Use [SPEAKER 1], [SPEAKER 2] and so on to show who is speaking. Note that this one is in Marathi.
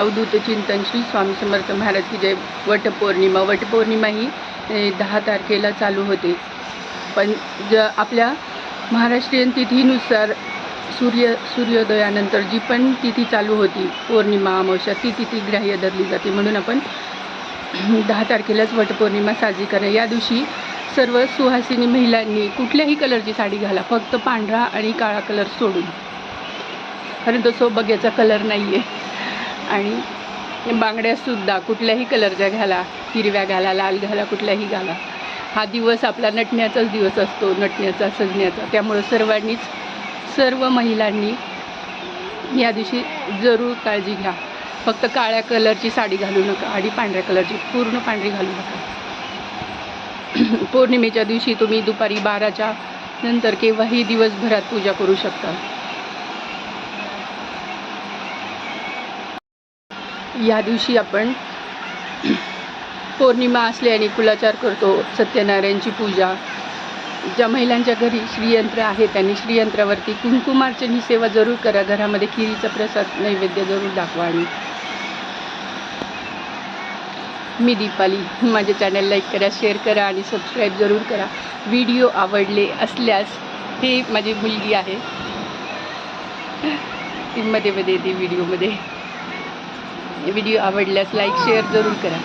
[SPEAKER 1] अवधूत चिंतन श्री स्वामी समर्थ महाराज की जय. वटपौर्णिमा. वटपौर्णिमा ही दहा तारखेला चालू होते. पण ज आपल्या महाराष्ट्रीयन तिथीनुसार सूर्य सूर्योदयानंतर जी पण तिथी चालू होती पौर्णिमा अमावस्या ती तिथी ग्राह्य धरली जाते. म्हणून आपण दहा तारखेलाच वटपौर्णिमा साजरी करा. या दिवशी सर्व सुहासिनी महिलांनी कुठल्याही कलरची साडी घाला. फक्त पांढरा आणि काळा कलर सोडून. कारण तो सोबग्याचा कलर नाही आहे आणि बांगड्यासुद्धा कुठल्याही कलरच्या घाला हिरव्या घाला लाल घाला कुठल्याही घाला हा दिवस आपला नटण्याचाच दिवस असतो नटण्याचा सजण्याचा. त्यामुळं सर्वांनीच सर्व महिलांनी या दिवशी जरूर काळजी घ्या. फक्त काळ्या कलरची साडी घालू नका आणि पांढऱ्या कलरची पूर्ण पांढरी घालू नका. पौर्णिमेच्या दिवशी तुम्ही दुपारी बाराच्या नंतर केव्हाही दिवसभरात पूजा करू शकता. या दिवशी आपण पौर्णिमा असल्याने कुलाचार करतो सत्यनारायणची पूजा. ज्या महिलांच्या घरी श्रीयंत्र आहे त्यांनी श्रीयंत्रावरती कुंकुमार्चन ही सेवा जरूर करा. घरामध्ये खिरीचा प्रसाद नैवेद्य जरूर दाखवा आणि मी दीपाली. माझ्या चॅनल लाईक करा शेअर करा आणि सबस्क्राईब जरूर करा. व्हिडिओ आवडले असल्यास हे माझी मुलगी आहे. ती मध्ये मध्ये येते व्हिडिओमध्ये व्हिडिओ आवडल्यास लाईक शेअर जरूर करा.